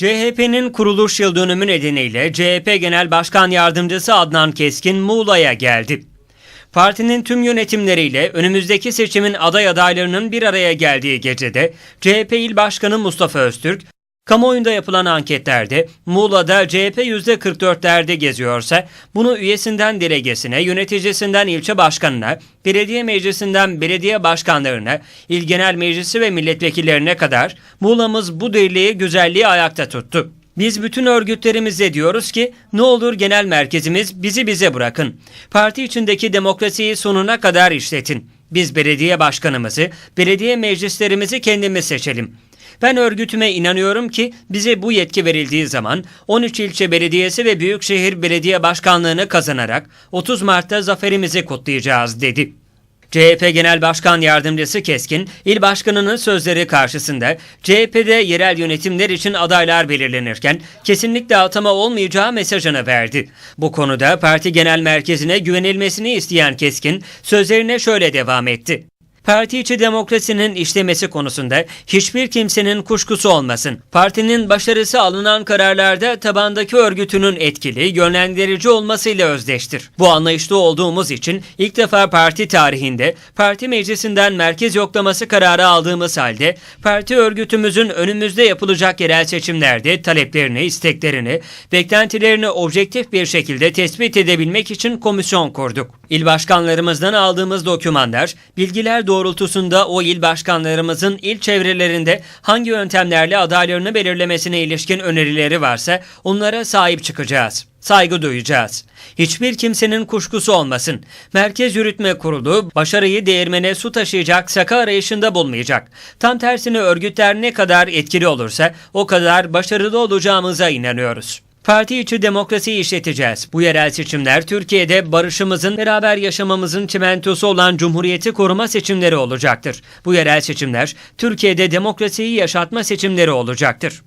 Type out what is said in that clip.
CHP'nin kuruluş yıl dönümü nedeniyle CHP Genel Başkan Yardımcısı Adnan Keskin Muğla'ya geldi. Partinin tüm yönetimleriyle önümüzdeki seçimin aday adaylarının bir araya geldiği gecede CHP İl Başkanı Mustafa Öztürk, kamuoyunda yapılan anketlerde Muğla'da CHP %44'lerde geziyorsa bunu üyesinden delegesine, yöneticisinden ilçe başkanına, belediye meclisinden belediye başkanlarına, il genel meclisi ve milletvekillerine kadar Muğla'mız bu dirliği, güzelliği ayakta tuttu. Biz bütün örgütlerimize diyoruz ki ne olur genel merkezimiz bizi bize bırakın. Parti içindeki demokrasiyi sonuna kadar işletin. Biz belediye başkanımızı, belediye meclislerimizi kendimiz seçelim. Ben örgütüme inanıyorum ki bize bu yetki verildiği zaman 13 ilçe belediyesi ve büyükşehir belediye başkanlığını kazanarak 30 Mart'ta zaferimizi kutlayacağız dedi. CHP Genel Başkan Yardımcısı Keskin, il başkanının sözleri karşısında CHP'de yerel yönetimler için adaylar belirlenirken kesinlikle atama olmayacağı mesajını verdi. Bu konuda parti genel merkezine güvenilmesini isteyen Keskin sözlerine şöyle devam etti. Parti içi demokrasinin işlemesi konusunda hiçbir kimsenin kuşkusu olmasın. Partinin başarısı alınan kararlarda tabandaki örgütünün etkili, yönlendirici olmasıyla özdeştir. Bu anlayışta olduğumuz için ilk defa parti tarihinde parti meclisinden merkez yoklaması kararı aldığımız halde parti örgütümüzün önümüzde yapılacak yerel seçimlerde taleplerini, isteklerini, beklentilerini objektif bir şekilde tespit edebilmek için komisyon kurduk. İl başkanlarımızdan aldığımız dokümanlar, bilgiler doğrultusunda o il başkanlarımızın il çevrelerinde hangi yöntemlerle adaylarını belirlemesine ilişkin önerileri varsa onlara sahip çıkacağız. Saygı duyacağız. Hiçbir kimsenin kuşkusu olmasın. Merkez Yürütme Kurulu başarıyı değirmene su taşıyacak saka arayışında bulmayacak. Tam tersine örgütler ne kadar etkili olursa o kadar başarılı olacağımıza inanıyoruz. Parti içi demokrasiyi işleteceğiz. Bu yerel seçimler Türkiye'de barışımızın, beraber yaşamamızın çimentosu olan Cumhuriyeti koruma seçimleri olacaktır. Bu yerel seçimler Türkiye'de demokrasiyi yaşatma seçimleri olacaktır.